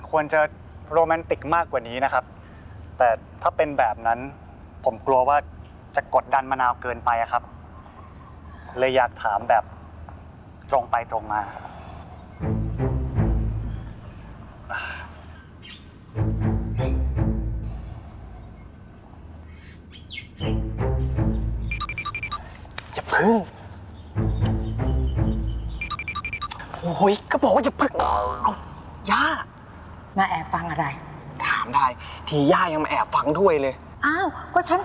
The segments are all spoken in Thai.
มันควรจะโรแมนติกมากกว่านี้นะครับ แต่ถ้าเป็นแบบนั้น ผมกลัวว่าจะกดดันมะนาวเกินไปอะครับ เลยอยากถามแบบตรงไปตรงมาจะพึ่ง โอ้ยก็บอกว่าจะพึ่งเอาย่า มาแอบฟังอะไร ถามได้ ทีย่ายังมาแอบฟังด้วยเลย อ้าว ก็ฉัน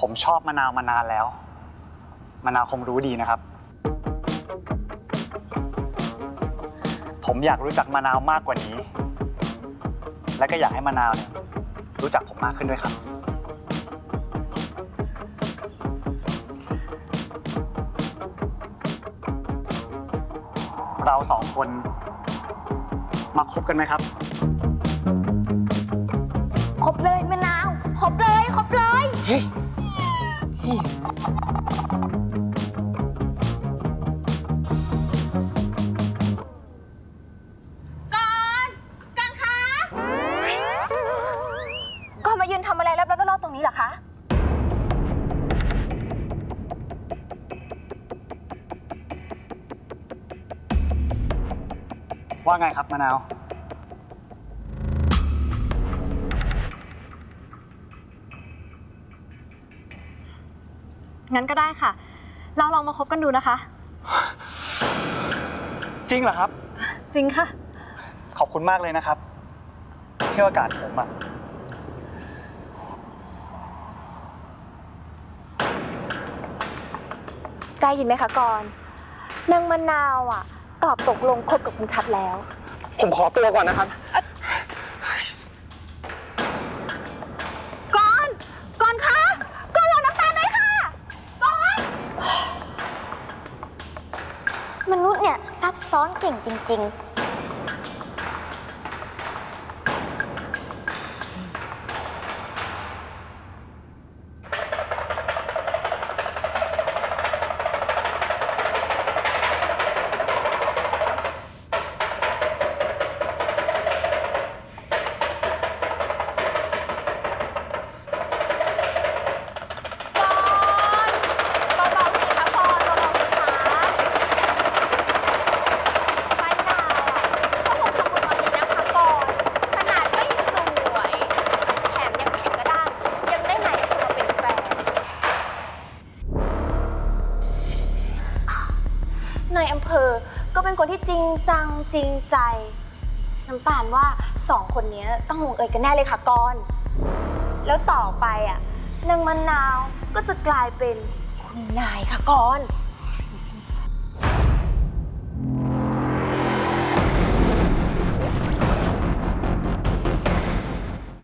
ผมชอบมะนาวมานานแล้ว มะนาวคงรู้ดีนะครับ ผมอยากรู้จักมะนาวมากกว่านี้ และก็อยากให้มะนาวเนี่ยรู้จักผมมากขึ้นด้วยครับ เราสองคน มาคบกันไหมครับ ครบเลยมะนาว ครบเลยครบเลย เฮ้ยนี่ก่อนก่อนคะก่อนมายืนทำอะไรแล้วรอบๆตรงนี้เหรอคะ ว่าไงครับมะนาว งั้นก็ได้ค่ะ เราลองมาคบกันดูนะคะ จริงเหรอครับ จริงค่ะ ขอบคุณมากเลยนะครับที่โอกาสผมอะได้ยินไหมคะก่อนนางมะนาวอะ ตอบตกลงคบกับคุณชัดแล้ว ผมขอตัวก่อนนะครับ ก่อน ก่อนคะก่อนรอน้ำตาลด้วยค่ะ ก่อน มนุษย์เนี่ยซับซ้อนเก่งจริง ๆ นายอำเภอก็เป็นคนที่จริงจังจริงใจ น้ำตาลว่าสองคนนี้ต้องลงเอยกันแน่เลยค่ะกอนแล้วต่อไปอะนางมะนาวก็จะกลายเป็นคุณนายค่ะกอน